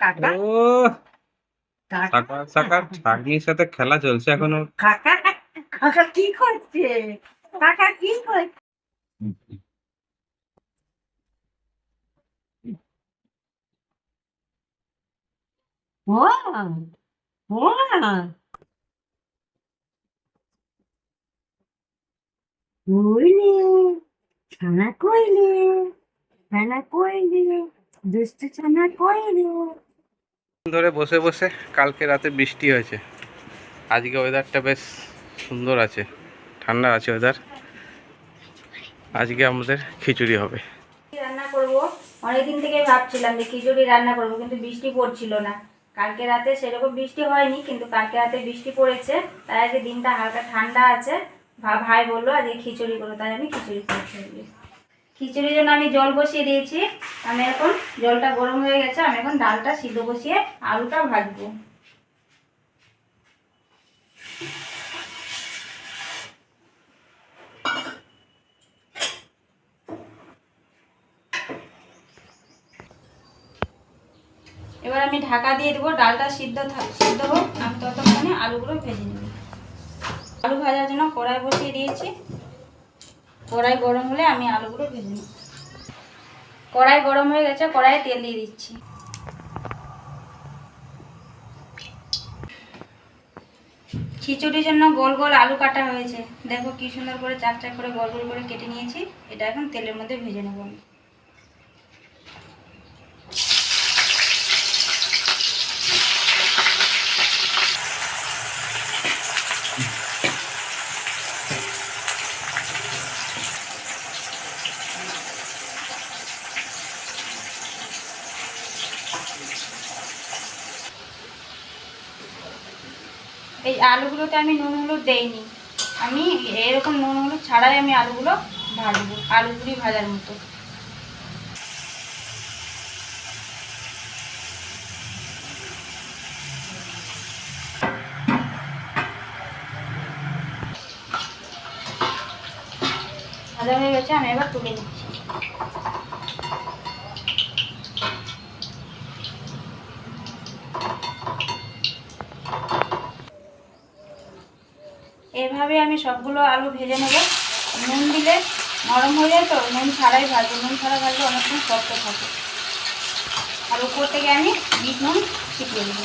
কাকা? কাকা? ছাগলির সাথে খেলা চলছে এখনও। কাকা কাকা কি করছে? কাকা কি করছে ও ও। কইলে ছানা কইলে ছানা কইলে। ধরে বসে বসে কালকে রাতে বৃষ্টি হয়েছে। আজকে ওয়েদারটা বেশ সুন্দর আছে ঠান্ডা আছে ওয়েদার আজকে আমাদের খিচুড়ি হবে। রান্না করব? অনেকদিন থেকে ভাবছিলাম যে খিচুড়ি রান্না করব কিন্তু বৃষ্টি পড়ছিল না। কালকে রাতে সেরকম বৃষ্টি হয়নি কিন্তু কালকে রাতে বৃষ্টি পড়েছে তাই আজকে দিনটা হালকা ঠান্ডা আছে। ভাই বলল আজকে খিচুড়ি করো তাই আমি খিচুড়ি করতে খিচুড়ির জন্য আমি জল বসিয়ে দিয়েছি। আমি এখন জলটা গরম হয়ে গেছে, আমি এখন ডালটা সিদ্ধ বসিয়ে আলুটা ভাজবো। এবার আমি ঢাকা দিয়ে দেবো, ডালটা সিদ্ধ সিদ্ধ হোক, আমি ততক্ষণে আলুগুলো ভেজে নেব। আলু ভাজার জন্য কড়াই বসিয়ে দিয়েছি। কড়াই গরম হলে আমি আলুগুলো ভেজে নিই কড়াই গরম হয়ে গেছে, কড়াইয়ে তেল দিয়ে দিচ্ছি। খিচুড়ির জন্য গোল গোল আলু কাটা হয়েছে। দেখো কি সুন্দর করে চাক চাক করে গোল গোল করে কেটে নিয়েছি। এটা এখন তেলের মধ্যে ভেজে নেব আমি। আলুগুলোতে আমি নুন হলুদ দেইনি। আমি এরকম নুন হলুদ ছাড়াই আমি আলুগুলো ভাজবো, আলু পুরি ভাজার মতো। ভাজা হয়ে গেছে, আমি এবার তুলে নিচ্ছি। আমি সবগুলো আলু ভেজে নেব। নুন দিলে নরম হয়ে যায় তো, নুন ছাড়াই ভাজবো। নুন ছাড়া ভাজলে অনেকক্ষণ শক্ত থাকে। আর উপর থেকে আমি বিট নুন ছিটিয়ে দেবো।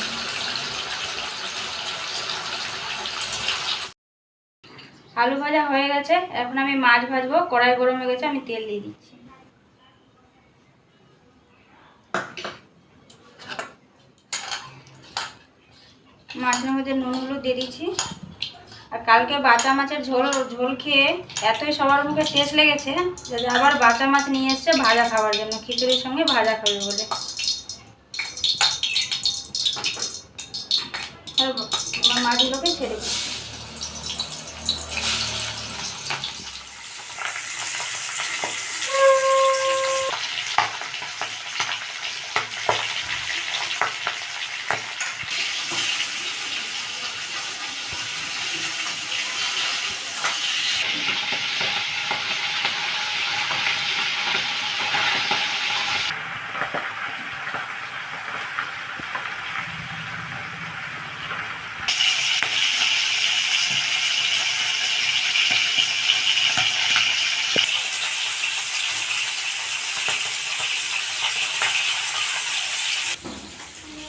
আলু ভাজা হয়ে গেছে। এখন আমি মাছ ভাজবো। কড়াই গরম হয়ে গেছে, আমি তেল দিয়ে দিচ্ছি। মাছের মধ্যে নুনগুলো দিয়ে দিচ্ছি। আর কালকে বাটা মাছের ঝোল ঝোল খেয়ে এতই সবার মুখে টেস্ট লেগেছে যে আবার বাটা মাছ নিয়ে এসছে ভাজা খাওয়ার জন্য, খিচুড়ির সঙ্গে ভাজা খাবে বলে। মাছগুলোকে ছেড়ে দিচ্ছি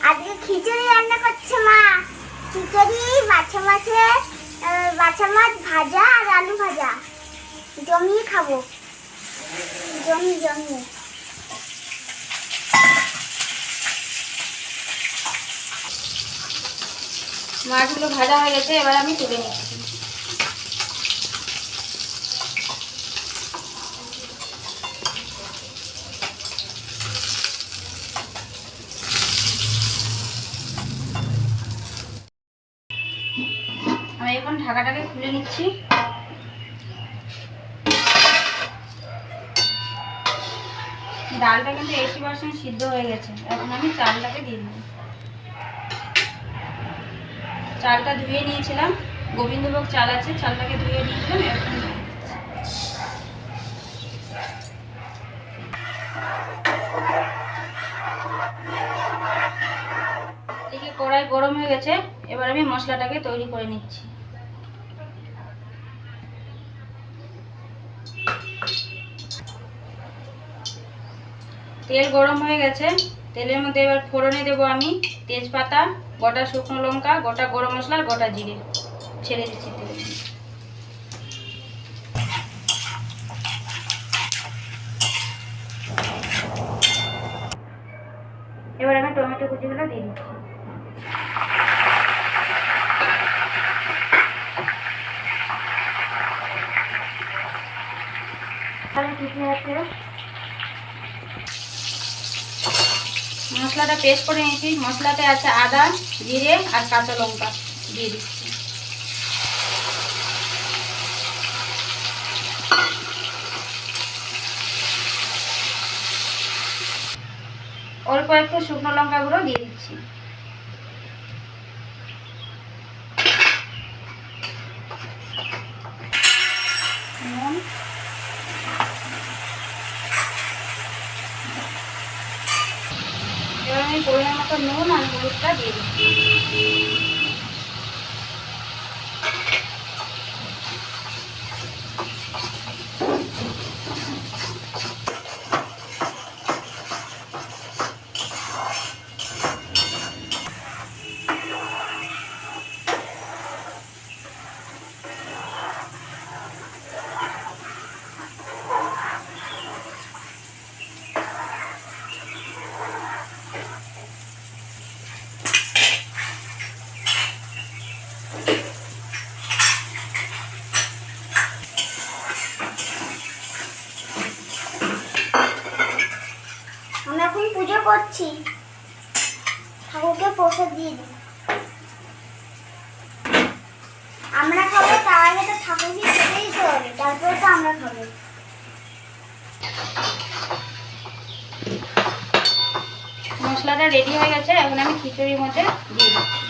আজকে খিচুড়ি রান্না করছে মা। খিচুড়ি বাছা আহ, বাছা মাছ ভাজা আর আলু ভাজা। জমিয়ে খাব। জমি জমিয়ে। মাছগুলো ভাজা হয়ে গেছে এবার আমি তুলে নিচ্ছি। আমি এখন ঢাকাটাকে খুলে নিচ্ছি। ডালটা কিন্তু এইটি পার্সেন্ট সিদ্ধ হয়ে গেছে। এখন আমি চালটাকে দিয়ে দেবো। চালটা ধুয়ে নিয়েছিলাম। গোবিন্দভোগ চাল আছে, চালটাকে ধুয়ে নিয়েছিলাম, এখন কড়াই গরম হয়ে গেছে, এবার আমি মশলাটাকে তৈরি করে নিচ্ছি। তেল গরম হয়ে গেছে, তেলের মধ্যে এবার ফোড়নে দেবো আমি তেজপাতা, গোটা শুকনো লঙ্কা, গোটা গরম মশলা আর গোটা জিরে। ছেড়ে দিচ্ছি তেলে। এবার আমি টমেটো কুচিগুলো দিয়ে দিচ্ছি। তাহলে কি কি আছে মশলাটা পেস্ট করে নিয়েছি। মশলাতে আছে আদা, জিরে আর কাঁচা লঙ্কা দিয়ে দিচ্ছি। অল্প একটু শুকনো লঙ্কা গুঁড়ো দিয়ে দিচ্ছি নুন এবার আমি পরিমাণ মতো নুন আর হলুদটা দিয়ে দিচ্ছি আমরা এখন করছি। ঠাকুরকে প্রসাদ দিয়ে দিই। আমরা খাব, তার আগে তো ঠাকুরকে খেতে দিতে হবে, তারপরে তো আমরা খাব। মশলাটা রেডি হয়ে গেছে, এখন আমি খিচুড়ির মধ্যে দিয়ে দিচ্ছি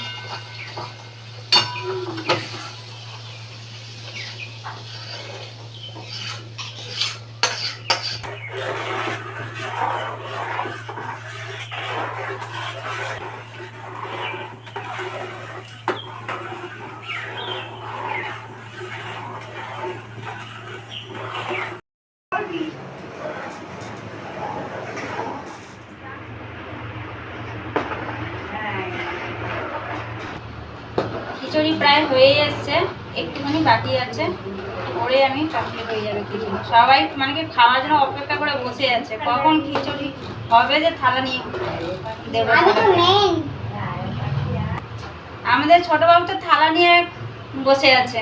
খিচুড়ি প্রায় হয়ে এসছে একটুখানি বাকি আছে পরে আমি কমপ্লিট হয়ে যাবে খিচুড়ি। সবাই মানে কি খাওয়ার জন্য অপেক্ষা করে বসে আছে কখন খিচুড়ি হবে যে থালা নিয়ে দেবো আমাদের ছোট বাবু তো থালা নিয়ে বসে আছে।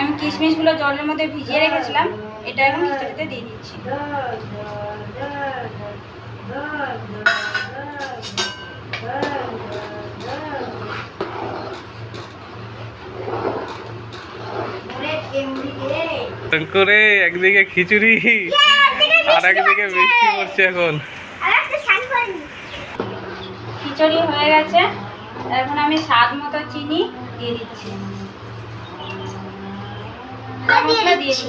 আমি কিশমিশগুলো জলের মধ্যে ভিজিয়ে রেখেছিলাম এটা এখন খিচুড়িতে দিয়ে দিচ্ছি। করে একদিকে খিচুড়ি আর একদিকে বৃষ্টি পড়ছে এখন। খিচুড়ি হয়ে গেছে। এখন আমি স্বাদ মতো চিনি দিয়ে দিচ্ছি। দিয়ে দিচ্ছি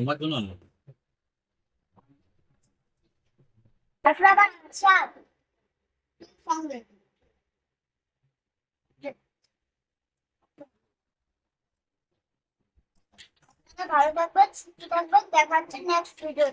তোমার জন্য না আপনারা শাক সঙ্গে ভালো থাকবেন সুস্থ থাকবেন দেখা হচ্ছে নেক্সট ভিডিও